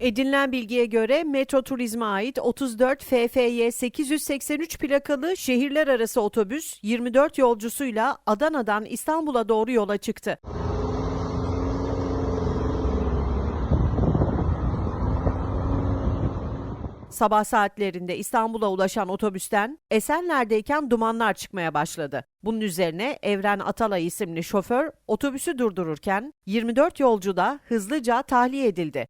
Edinilen bilgiye göre Metro Turizm'e ait 34 FFY 883 plakalı şehirler arası otobüs 24 yolcusuyla Adana'dan İstanbul'a doğru yola çıktı. Sabah saatlerinde İstanbul'a ulaşan otobüsten Esenler'deyken dumanlar çıkmaya başladı. Bunun üzerine Evren Atalay isimli şoför otobüsü durdururken 24 yolcu da hızlıca tahliye edildi.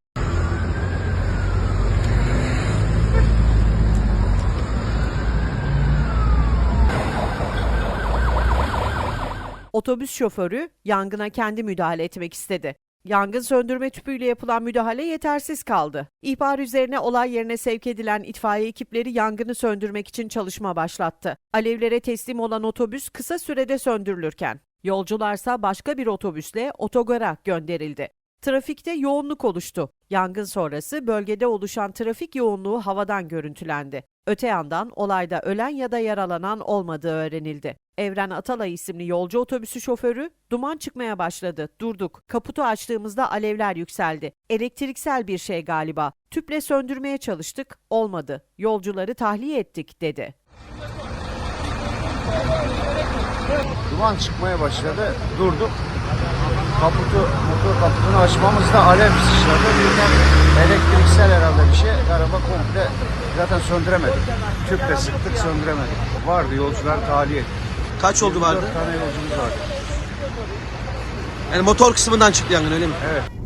Otobüs şoförü yangına kendi müdahale etmek istedi. Yangın söndürme tüpüyle yapılan müdahale yetersiz kaldı. İhbar üzerine olay yerine sevk edilen itfaiye ekipleri yangını söndürmek için çalışma başlattı. Alevlere teslim olan otobüs kısa sürede söndürülürken yolcularsa başka bir otobüsle otogara gönderildi. Trafikte yoğunluk oluştu. Yangın sonrası bölgede oluşan trafik yoğunluğu havadan görüntülendi. Öte yandan olayda ölen ya da yaralanan olmadığı öğrenildi. Evren Atalay isimli yolcu otobüsü şoförü duman çıkmaya başladı. Durduk. Kaputu açtığımızda alevler yükseldi. Elektriksel bir şey galiba. Tüple söndürmeye çalıştık. Olmadı. Yolcuları tahliye ettik dedi. Duman çıkmaya başladı. Durduk. Kaputu, motor kaputunu açmamızda alev sıçradı. Birden elektriksel herhalde bir şey. Araba komple zaten söndüremedik. Tüple sıktık söndüremedik. Vardı yolcular tahliye ettik. Kaç oldu vardı? 24 tane yolcumuz vardı. Yani motor kısmından çıktı yangın öyle mi? Evet.